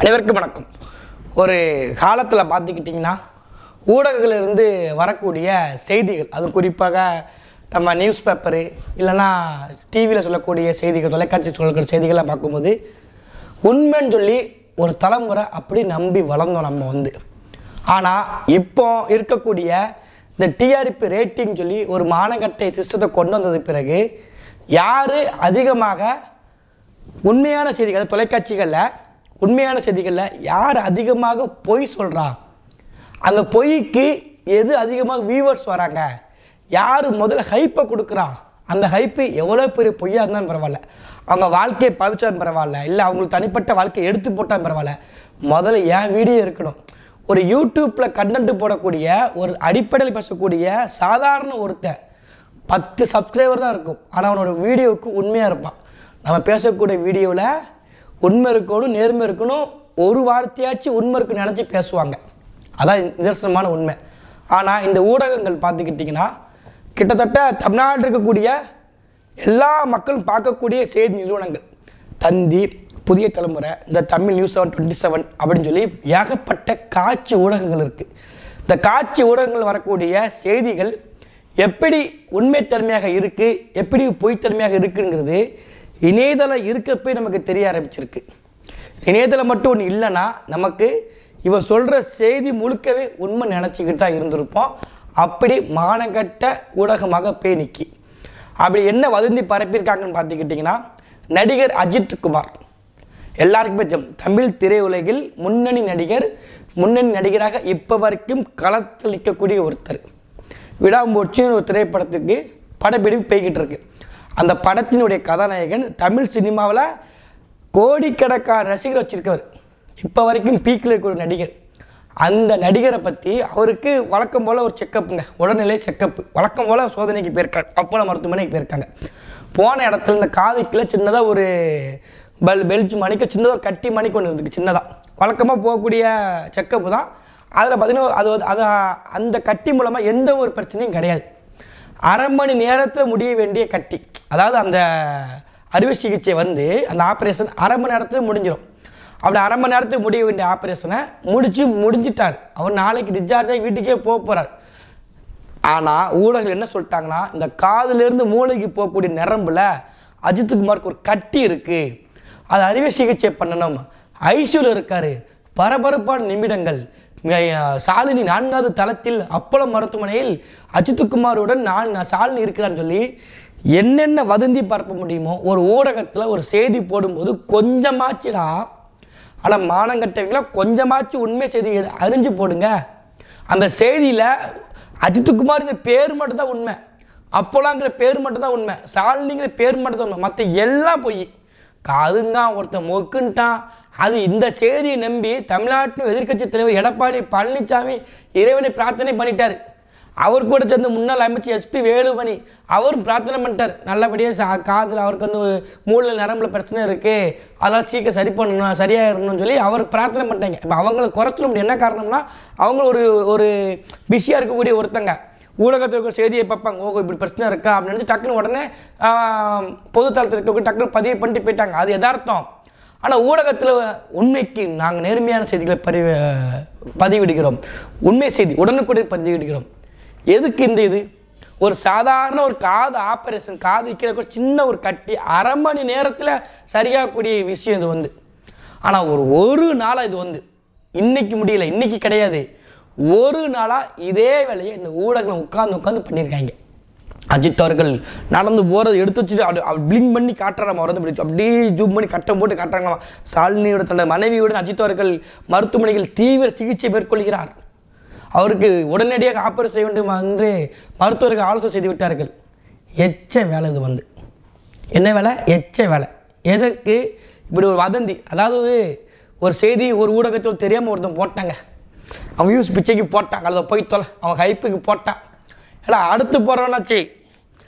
அனைவருக்கும் வணக்கம். ஒரு காலத்தில் பார்த்துக்கிட்டிங்கன்னா ஊடகங்களிலிருந்து வரக்கூடிய செய்திகள் அது குறிப்பாக நம்ம நியூஸ் பேப்பரு இல்லைன்னா டிவியில் சொல்லக்கூடிய செய்திகள் தொலைக்காட்சி சொல்லக்கூடிய செய்திகள்லாம் பார்க்கும்போது உண்மைன்னு சொல்லி ஒரு தலைமுறை அப்படி நம்பி வளர்ந்தோம் நம்ம வந்து. ஆனால் இப்போ இருக்கக்கூடிய இந்த டிஆர்பி ரேட்டிங் சொல்லி ஒரு மானக்கட்டை சிஸ்டத்தை கொண்டு வந்தது பிறகு யார் அதிகமாக உண்மையான செய்திகள் தொலைக்காட்சிகளில் உண்மையான செய்திகளில் யார் அதிகமாக பொய் சொல்கிறா அந்த பொய்க்கு எது அதிகமாக வியூவர்ஸ் வராங்க? யார் முதல்ல ஹைப்பை கொடுக்குறா? அந்த ஹைப்பு எவ்வளோ பெரிய பொய்யாக இருந்தாலும் பரவாயில்ல. அவங்க வாழ்க்கையை பவிச்சாலும் பரவாயில்ல. இல்லை அவங்களுக்கு தனிப்பட்ட வாழ்க்கையை எடுத்து போட்டாலும் பரவாயில்ல. முதல்ல என் வீடியோ இருக்கணும். ஒரு யூடியூப்பில் கண்டென்ட் போடக்கூடிய ஒரு அடிப்படையில் பேசக்கூடிய சாதாரண ஒருத்தன் பத்து சப்ஸ்கிரைபர் தான் இருக்கும். ஆனால் அவனோட வீடியோவுக்கு உண்மையாக இருப்பான். நம்ம பேசக்கூடிய வீடியோவில் உண்மை இருக்கணும் நேர்மை இருக்கணும். ஒரு வார்த்தையாச்சும் உண்மை இருக்குன்னு நினச்சி பேசுவாங்க. அதான் நிதர்சனமான உண்மை. ஆனால் இந்த ஊடகங்கள் பார்த்துக்கிட்டிங்கன்னா கிட்டத்தட்ட தமிழ்நாட்டில் இருக்கக்கூடிய எல்லா மக்களும் பார்க்கக்கூடிய செய்தி நிறுவனங்கள். தந்தி புதிய தலைமுறை இந்த Tamil news seven twenty seven அப்படின்னு சொல்லி ஏகப்பட்ட காட்சி ஊடகங்கள் இருக்குது இந்த காட்சி ஊடகங்கள் வரக்கூடிய செய்திகள் எப்படி உண்மைத்தன்மையாக இருக்குது எப்படி பொய்த்தன்மையாக இருக்குங்கிறது இணையதளம் இருக்கப்பே நமக்கு தெரிய ஆரம்பிச்சிருக்கு. இணையதளம் மட்டும் ஒன்று இல்லைன்னா நமக்கு இவன் சொல்கிற செய்தி முழுக்கவே உண்மை நினச்சிக்கிட்டு தான் இருந்திருப்போம். அப்படி மானங்கட்ட ஊடகமாக போய் நிற்கி அப்படி என்ன வதந்தி பரப்பியிருக்காங்கன்னு பார்த்துக்கிட்டிங்கன்னா நடிகர் அஜித் குமார். எல்லாருக்குமே தமிழ் திரையுலகில் முன்னணி நடிகர் முன்னணி நடிகராக இப்போ வரைக்கும் களத்தில் நிற்கக்கூடிய ஒருத்தர். விடாம்பூச்சின்னு ஒரு திரைப்படத்துக்கு படப்பிடிப்பு போய்கிட்டு இருக்குது அந்த படத்தினுடைய கதாநாயகன் தமிழ் சினிமாவில் கோடிக்கணக்கான ரசிகர் வச்சுருக்கவர். இப்போ வரைக்கும் பீக்கில் இருக்கிற ஒரு நடிகர். அந்த நடிகரை பற்றி அவருக்கு வழக்கம் போல் ஒரு செக்கப்புங்க. உடல்நிலை செக்கப்பு. வழக்கம் போல் சோதனைக்கு போயிருக்காங்க அப்போலோ மருத்துவமனைக்கு போயிருக்காங்க. போன இடத்துல இந்த காதுக்குள்ள சின்னதாக ஒரு பெல் பெல்ஜ் மணிக்கு சின்னதாக ஒரு கட்டி மணிக்கு ஒன்று இருந்துக்கு சின்னதாக வழக்கமாக போகக்கூடிய செக்கப்பு தான். அதில் பார்த்தீங்கன்னா அது வந்து அது அந்த கட்டி மூலமாக எந்த ஒரு பிரச்சனையும் கிடையாது. அரை மணி நேரத்தில் முடிய வேண்டிய கட்டி. அதாவது அந்த அறுவை சிகிச்சை வந்து அந்த ஆப்ரேஷன் அரை மணி நேரத்தில் முடிஞ்சிடும் அப்படி அரை மணி நேரத்துக்கு முடிய வேண்டிய ஆப்ரேஷனை முடிச்சு முடிஞ்சிட்டார். அவர் நாளைக்கு டிஸ்சார்ஜ் ஆகி வீட்டுக்கே போக போகிறார் ஆனால் ஊடகங்கள் என்ன சொல்லிட்டாங்கன்னா இந்த காதுலேருந்து மூளைக்கு போகக்கூடிய நரம்பில் அஜித்குமாருக்கு ஒரு கட்டி இருக்குது அது அறுவை சிகிச்சை பண்ணணும். ஐசியூவில் இருக்கார். பரபரப்பான நிமிடங்கள். சாலினி நான்காவது தளத்தில் அப்பளம் மருத்துவமனையில் அஜித்குமாருடன் நான் சாலினி இருக்கிறான்னு சொல்லி என்னென்ன வதந்தி பரப்ப முடியுமோ ஒரு ஊடகத்தில் ஒரு செய்தி போடும்போது கொஞ்சமாச்சுடா ஆனால் மானங்கட்டவங்களா கொஞ்சமாச்சு உண்மை செய்தி அறிஞ்சு போடுங்க. அந்த செய்தியில் அஜித்குமார்ங்கிற பேர் மட்டும் தான் உண்மை அப்போலாங்கிற பேர் மட்டும் தான் உண்மை சாலினிங்கிற பேர் மட்டும் தான் உண்மை மற்ற எல்லாம் பொய். காதுங்கான் ஒருத்தன் மொக்குன்ட்டான். அது இந்த செய்தியை நம்பி தமிழ்நாட்டின் எதிர்க்கட்சி தலைவர் எடப்பாடி பழனிசாமி இறைவனை பிரார்த்தனை பண்ணிட்டார். அவர் கூட சேர்ந்து முன்னாள் அமைச்சர் எஸ்பி வேலுமணி அவரும் பிரார்த்தனை பண்ணிட்டார். நல்லபடியாக சா காதில் அவருக்கு வந்து மூளை நரம்பில் பிரச்சனை இருக்குது அதெல்லாம் சீக்கிரம் சரி பண்ணணும் சரியாயிடணும்னு சொல்லி அவர் பிரார்த்தனை பண்ணிட்டாங்க. இப்போ அவங்கள குறைச்சல முடியும் என்ன காரணம்னா அவங்க ஒரு ஒரு பிஸியாக இருக்கக்கூடிய ஒருத்தங்க. ஊடகத்தில் இருக்கிற செய்தியை பார்ப்பாங்க. ஓகோ இப்படி பிரச்சனை இருக்கா? அப்படின்னு நினச்சி டக்குன்னு உடனே பொதுத்தளத்தில் இருக்க டக்குன்னு பதிவு பண்ணிட்டு போயிட்டாங்க. அது எதார்த்தம் ஆனால் ஊடகத்தில் உண்மைக்கு நாங்கள் நேர்மையான செய்திகளை பதிவு பதிவிடுகிறோம். உண்மை செய்தி உடனுக்குடன் பதிவிடுகிறோம். எதுக்கு இந்த இது? ஒரு சாதாரண ஒரு காது ஆப்ரேஷன் காது வைக்கிற சின்ன ஒரு கட்டி அரை மணி நேரத்தில் சரியாகக்கூடிய விஷயம் இது வந்து. ஆனால் ஒரு ஒரு நாளாக இது வந்து. இன்னைக்கு முடியல இன்னைக்கு கிடையாது. ஒரு நாளாக இதே வேலையை இந்த ஊடகங்கள் உட்காந்து உட்காந்து பண்ணியிருக்காங்க. அஜித் அவர்கள் நடந்து போகிறது எடுத்து வச்சுட்டு அப்படி பிளிங் பண்ணி காட்டுறாங்க அவர் வந்து. அப்படியே ஜூம் பண்ணி கட்டம் போட்டு காட்டுறாங்களாம் சாலினியோட தன்னோட மனைவியுடன் அஜித் அவர்கள் மருத்துவமனையில் தீவிர சிகிச்சை மேற்கொள்கிறார். அவருக்கு உடனடியாக ஆப்பரேட் செய்ய வேண்டும் என்று மருத்துவர்கள் ஆலோசனை செய்து விட்டார்கள். எச்ச வேலை இது வந்து. என்ன வேலை? எச்ச வேலை. எதற்கு? இப்படி ஒரு வதந்தி. அதாவது ஒரு செய்தி ஒரு ஊடகத்தில் தெரியாமல் ஒருத்தன் போட்டாங்க. அவன் யூஸ் பிச்சைக்கு போட்டான். அல்லது போய் தொலை. அவன் ஹைப்புக்கு போட்டான். இல்லை அடுத்து போகிறவனாச்சு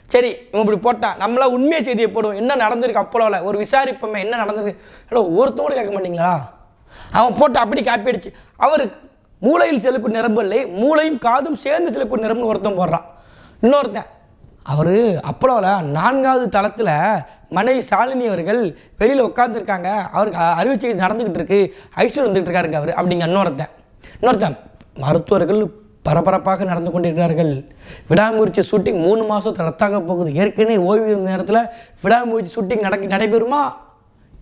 சரி இவன் இப்படி போட்டான். நம்மளா உண்மையை செய்தியை போடுவோம். என்ன நடந்திருக்கு அப்போலோவில் ஒரு விசாரிப்போமே என்ன நடந்திருக்கு? இல்லை ஒருத்தவங்க கேட்க மாட்டீங்களா? அவன் போட்டு அப்படி காப்பி அடிச்சு. அவர் மூளையில் செல்லக்கூடிய நிரம்பு இல்லை மூளையும் காதும் சேர்ந்து செல்லக்கூடிய நிரம்பு ஒருத்தன் போடுறான். இன்னொருத்தன் அவர் அப்பளோவில் நான்காவது தளத்தில் மனைவி சாலினி அவர்கள் வெளியில் உட்காந்துருக்காங்க அவருக்கு அறுவை சிகிச்சை நடந்துக்கிட்டு இருக்கு. ஐஸ்வர் வந்துட்டு இருக்காருங்க அவர் அப்படிங்க இன்னொருத்தன். இன்னொருத்தன் மருத்துவர்கள் பரபரப்பாக நடந்து கொண்டிருக்கிறார்கள். விடாமுயற்சி ஷூட்டிங் மூணு மாதம் ரத்தாக போகுது. ஏற்கனவே ஓய்வு இருந்த நேரத்தில் விடாமுயற்சி ஷூட்டிங் நடக்க நடைபெறுமா?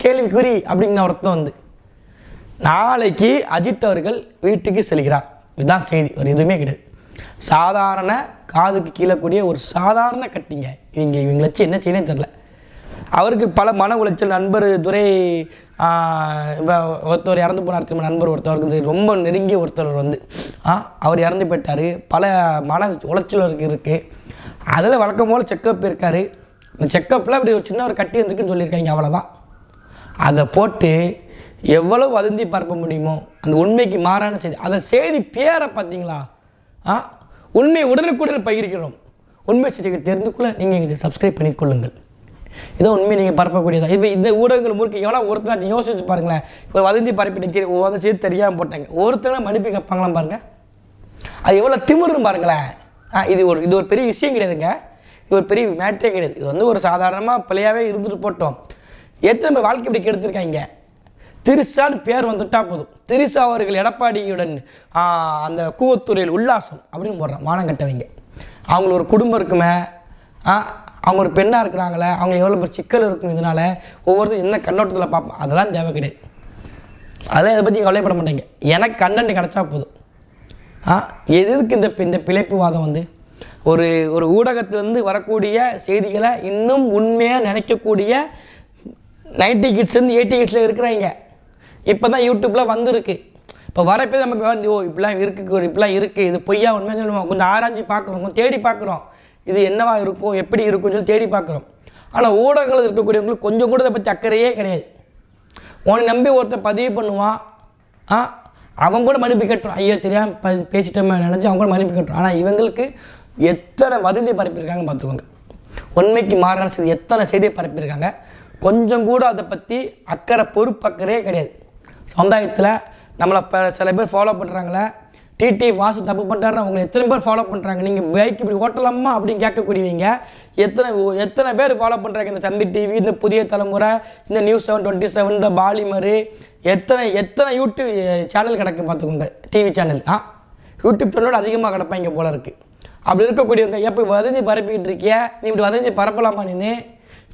கேள்விக்குறி அப்படிங்கிற ஒருத்தன் வந்து. நாளைக்கு அஜித் அவர்கள் வீட்டுக்கு செல்கிறார். இதுதான் செய்தி. ஒரு எதுவுமே கிடையாது. சாதாரண காதுக்கு கீழே கூடிய ஒரு சாதாரண கட்டிங்க. இவங்க இவங்களை வச்சு என்ன செய்யணும் தெரில அவருக்கு பல மன உளைச்சல் நண்பர் துரை ஒருத்தர் இறந்து போனார் திரும்ப நண்பர் ஒருத்தவருக்கு ரொம்ப நெருங்கிய ஒருத்தர் வந்து. ஆ, அவர் இறந்து போயிட்டார். பல மன உளைச்சல் இருக்குது அதில் வழக்கம் போல் செக்கப் இருக்கார். இந்த செக்கப்பில் அப்படி ஒரு சின்ன ஒரு கட்டி வந்துருக்குன்னு சொல்லியிருக்காங்க அவ்வளோதான் அதை போட்டு எவ்வளவு வதந்தி பரப்ப முடியுமோ அந்த உண்மைக்கு மாறான செய்தி. அந்த செய்தி பேரை பார்த்தீங்களா? ஆ? உண்மை உடனுக்குடன் பகிர்கிறோம். உண்மை செய்திகள் தெரிந்து கொள்ள நீங்கள் எங்களுக்கு சப்ஸ்கிரைப் பண்ணிக்கொள்ளுங்கள். இதான் உண்மை நீங்கள் பரப்பக்கூடியதா. இப்போ இந்த ஊடகங்கள் முழுக்க எவ்வளோ ஒருத்தர் யோசிச்சு பாருங்களேன். இப்போ வதந்தி பரப்பிட்டு அதை செய்தி தெரியாமல் போட்டாங்க. ஒருத்தனை மன்னிப்பு கேட்பாங்களாம் பாருங்கள் அது எவ்வளோ திமிருன்னு பாருங்களேன். ஆ இது ஒரு இது ஒரு பெரிய விஷயம் கிடையாதுங்க. இது ஒரு பெரிய மேட்டரே கிடையாது. இது வந்து ஒரு சாதாரணமாக பிள்ளையாகவே இருந்துட்டு போட்டோம். எத்தனை பேர் வாழ்க்கை இப்படி கெடுத்துருக்காங்க? திருசான்னு பேர் வந்துட்டா போதும். திரிசா அவர்கள் எடப்பாடியுடன் அந்த கூவத்தூரில் உல்லாசம் அப்படின்னு போடுறான் மானம் கட்டவங்க அவங்கள ஒரு குடும்பம் இருக்குமே அவங்க ஒரு பெண்ணாக இருக்கிறாங்களே அவங்க எவ்வளோ பெரிய சிக்கல் இருக்கும் இதனால ஒவ்வொருத்தரும் என்ன கண்ணோட்டத்தில் பார்ப்போம் அதெல்லாம் தேவை கிடையாது. அதெல்லாம் இதை பற்றி கவலைப்பட மாட்டேங்க. எனக்கு கண்டென்ட் கிடச்சா போதும். ஆ எதுக்கு இந்த இந்த பிழைப்புவாதம் வந்து? ஒரு ஒரு ஊடகத்திலேருந்து வரக்கூடிய செய்திகளை இன்னும் உண்மையாக நினைக்கக்கூடிய நைன்டி கிட்ஸ்லேருந்து எயிட்டி கிட்ஸில் இருக்கிறாங்க இப்போ தான் யூடியூப்பில் வந்திருக்கு. இப்போ வரப்போ நமக்கு வந்து ஓ இப்படிலாம் இருக்குது இப்படிலாம் இருக்குது இது பொய்யா உண்மையாக சொல்லுவோம் கொஞ்சம் ஆராய்ச்சி பார்க்குறோம் கொஞ்சம் தேடி பார்க்குறோம் இது என்னவா இருக்கும் எப்படி இருக்கும்னு சொல்லி தேடி பார்க்குறோம் ஆனால் ஊடகங்கள் இருக்கக்கூடியவங்களுக்கு கொஞ்சம் கூட இதை பற்றி அக்கறையே கிடையாது. உன்னை நம்பி ஒருத்தன் பதிவு பண்ணுவான் ஆ அவங்க கூட மன்னிப்பு கேட்டுரும் ஐயோ தெரியாமல் ப பேசிட்டோமே நினச்சி அவங்க கூட மன்னிப்பு கேட்டுரும் ஆனால் இவங்களுக்கு எத்தனை வதந்தி பரப்பியிருக்காங்க பார்த்துக்கோங்க. உண்மைக்கு மாறான செய்தி எத்தனை செய்தியை பரப்பியிருக்காங்க. கொஞ்சம் கூட அதை பற்றி அக்கறை பொறுப்பக்கறையே கிடையாது. சமுதாயத்தில் நம்மளை இப்போ சில பேர் ஃபாலோ பண்ணுறாங்களே டிடி வாசு தப்பு பண்ணுறாருன்னு அவங்களை எத்தனை பேர் ஃபாலோ பண்ணுறாங்க நீங்கள் பைக் இப்படி ஓட்டலாமா அப்படின்னு கேட்கக்கூடியவங்க. எத்தனை எத்தனை பேர் ஃபாலோ பண்ணுறாங்க இந்த தந்தி டிவி இந்த புதிய தலைமுறை இந்த நியூஸ் செவன் டுவெண்ட்டி செவன் இந்த பாலிமர் எத்தனை எத்தனை யூடியூப் சேனல் கிடக்கு பார்த்துக்கோங்க. டிவி சேனல் ஆ? யூடியூப் சேனலோட அதிகமாக கிடப்பாங்க போல இருக்குது அப்படி இருக்கக்கூடியவங்க எப்போ வதந்தி பரப்பிக்கிட்டு இருக்கிய? நீ இப்படி வதந்தி பரப்பலாமா நின்று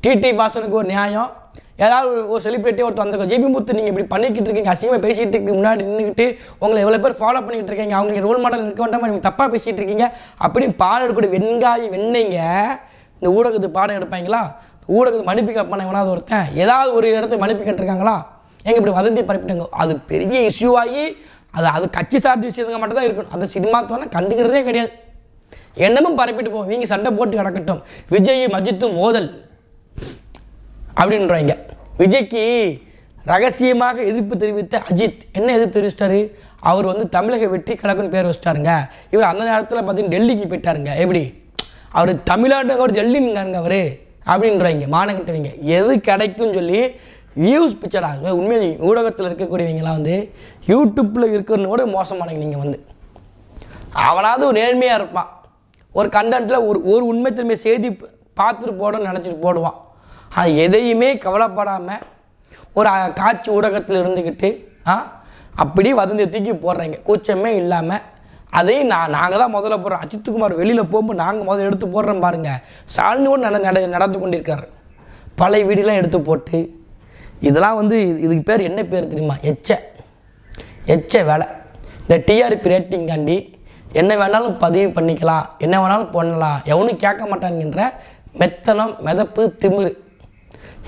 டிடி வாசனுக்கு ஒரு நியாயம். யாராவது ஒரு- ஒரு செலிபிரிட்டி ஒருத்தர் வந்திருக்கோம் ஜேபி முத்து நீங்கள் இப்படி பண்ணிக்கிட்டு இருக்கீங்க. அசிங்கமாக பேசிகிட்டு இருக்கு முன்னாடி நின்றுக்கிட்டு உங்களை எவ்வளோ பேர் ஃபாலோ பண்ணிக்கிட்டு இருக்கீங்க. அவங்களுக்கு ரோல் மாடல் இருக்க வேண்டாமல் நீங்கள் தப்பாக பேசிகிட்டு இருக்கீங்க. அப்படின்னு பாடம் எடுக்கக்கூடிய வெண்காய் வெண்ணீங்க இந்த ஊடகத்துக்கு பாடம் எடுப்பாங்களா? ஊடகத்துக்கு மன்னிப்பு கேட்பான எவனாவது ஒருத்தன்? ஏதாவது ஒரு இடத்துக்கு மன்னிப்பு கேட்டிருக்காங்களா? எங்க இப்படி வதந்தி பரப்பிட்டாங்க? அது பெரிய இஷ்யூவாகி அது அது கட்சி சார்ந்த விஷயத்துக்கு மட்டும் தான் இருக்கணும். அது சினிமா தோணை கண்டுக்கிறதே கிடையாது. என்னமும் பரப்பிட்டு போவோம் நீங்கள் சண்டை போட்டு கிடக்கட்டும். விஜய் மஜித்தும் மோதல். அப்படின்றாங்க. விஜய்க்கு ரகசியமாக எதிர்ப்பு தெரிவித்த அஜித். என்ன எதிர்ப்பு தெரிவிச்சிட்டாரு? அவர் வந்து தமிழக வெற்றி கழகம்னு பேர் வச்சிட்டாருங்க. இவர் அந்த நேரத்தில் பார்த்தீங்கன்னா டெல்லிக்கு போயிட்டாருங்க. எப்படி? அவர் தமிழ்நாடு அவர் டெல்லிங்காருங்க அவர். அப்படின்றாங்க. மானங்கிட்டவங்க. எது கிடைக்கும்னு சொல்லி வியூஸ் பிச்சடா உண்மையை ஊடகத்தில் இருக்கக்கூடியவங்களாம் வந்து யூடியூப்பில் இருக்கிறனோட கூட நீங்கள் வந்து. அவனாவது ஒரு நேர்மையாக இருப்பான். ஒரு கண்டென்ட்டில் ஒரு ஒரு உண்மை தன்மை செய்தி பார்த்துட்டு போடணும்னு நினச்சிட்டு போடுவான். அது எதையுமே கவலைப்படாமல் ஒரு காட்சி ஊடகத்தில் இருந்துக்கிட்டு ஆ அப்படி வதந்தி தூக்கி போடுறீங்க. கூச்சமே இல்லாமல் அதையும் நான் நாங்கள் தான் முதல்ல போடுறோம். அஜித்குமார் வெளியில் போகும்போது நாங்கள் முதல்ல எடுத்து போடுறோம் பாருங்கள் சாலினி கூட நட நட நடந்து கொண்டிருக்கார். பழைய வீடியோலாம் எடுத்து போட்டு. இதெல்லாம் வந்து இதுக்கு பேர் என்ன பேர் தெரியுமா? எச்ச. எச்ச வேலை. இந்த டிஆர்பி ரேட்டிங்காண்டி என்ன வேணாலும் பதிவு பண்ணிக்கலாம். என்ன வேணாலும் பண்ணலாம். எவனும் கேட்க மாட்டான்கின்ற மெத்தனம் மிதப்பு திமிரு.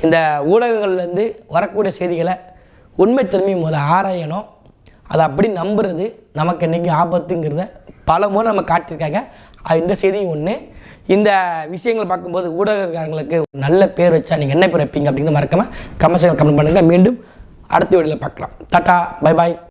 இந்த ஊடகங்கள்லேருந்து வரக்கூடிய செய்திகளை உண்மைத்தன்மை முதல்ல ஆராயணும். அதை அப்படி நம்புறது நமக்கு என்றைக்கு ஆபத்துங்கிறத பல முறை நம்ம காட்டியிருக்காங்க. அது இந்த செய்தியும் ஒன்று இந்த விஷயங்கள் பார்க்கும்போது ஊடகக்காரங்களுக்கு ஒரு நல்ல பேர் வச்சா நீங்கள் என்ன பேர் வைப்பீங்க அப்படிங்கிறத மறக்காமல் கமெண்ட்ஸில் கமெண்ட் பண்ணுங்கள் மீண்டும் அடுத்த வீடியோவில் பார்க்கலாம். Tata bye bye